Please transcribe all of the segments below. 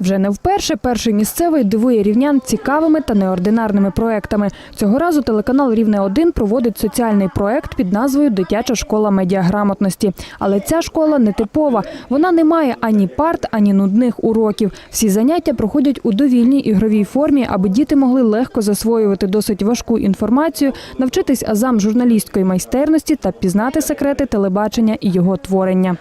Вже не вперше перший місцевий дивує рівнян цікавими та неординарними проектами. Цього разу телеканал Рівне 1 проводить соціальний проект під назвою Дитяча школа медіаграмотності. Але ця школа не типова. Вона не має ані парт, ані нудних уроків. Всі заняття проходять у довільній ігровій формі, аби діти могли легко засвоювати досить важку інформацію, навчитись азам журналістської майстерності та пізнати секрети телебачення і його творення.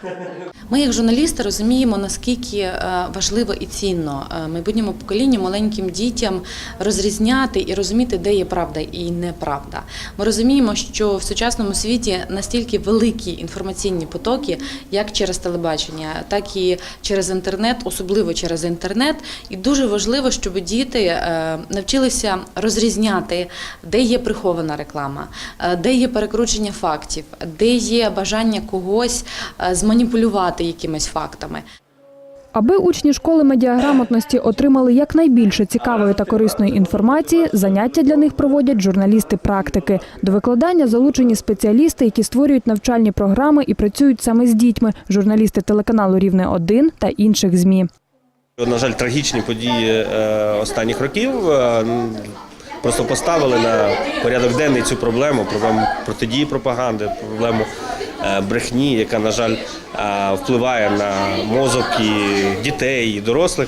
Ми, як журналісти, розуміємо, наскільки е, важливо і цінно е, майбутньому поколінню, маленьким дітям розрізняти і розуміти, де є правда і неправда. Ми розуміємо, що в сучасному світі настільки великі інформаційні потоки, як через телебачення, так і через інтернет, особливо через інтернет. І дуже важливо, щоб діти е, навчилися розрізняти, де є прихована реклама, е, де є перекручення фактів, де є бажання когось зманіпулювати якимись фактами. Аби учні школи медіаграмотності отримали якнайбільше цікавої та корисної інформації, заняття для них проводять журналісти-практики. До викладання залучені спеціалісти, які створюють навчальні програми і працюють саме з дітьми, журналісти телеканалу Рівне 1 та інших змі. На жаль, трагічні події е, останніх років е, просто поставили на порядок денний цю проблему, проблему протидії пропаганди, проблему брехні, яка, на жаль, е, впливає на мозок і дітей, і дорослих.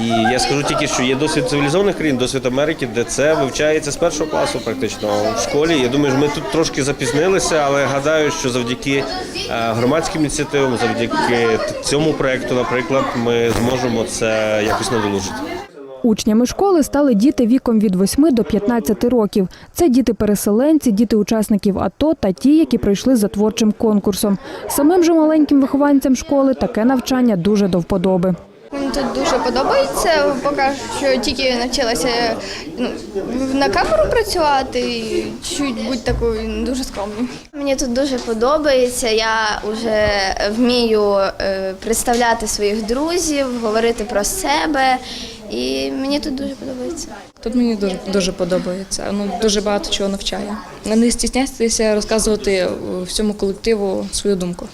І я скажу тільки, що є досвід цивілізованих країн, досвід Америки, де це вивчається з першого класу, практично в школі. Я думаю, що ми тут трошки запізнилися, але гадаю, що завдяки е, громадським ініціативам, завдяки цьому проекту, наприклад, ми зможемо це якось надолужити. Учнями школи стали діти віком від 8 до 15 років. Це діти-переселенці, діти учасників АТО та ті, які прийшли за творчим конкурсом. Самим же маленьким вихованцям школи таке навчання дуже до вподоби. Мені тут дуже подобається. Поки що тільки навчилася ну, на камеру працювати і чуть бути такою не дуже скромною. Мені тут дуже подобається. Я вже вмію е, представляти своїх друзів, говорити про себе, і мені тут дуже подобається. Тут мені дуже, дуже подобається. Ну дуже багато чого навчає. Не стісняйтеся розказувати всьому колективу свою думку.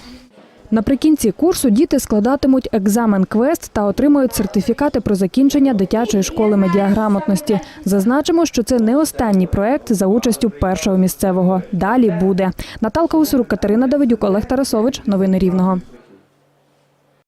Наприкінці курсу діти складатимуть екзамен квест та отримують сертифікати про закінчення дитячої школи медіаграмотності. Зазначимо, що це не останній проект за участю першого місцевого. Далі буде. Наталка Усурук, Катерина Давидюк, Олег Тарасович. Новини Рівного.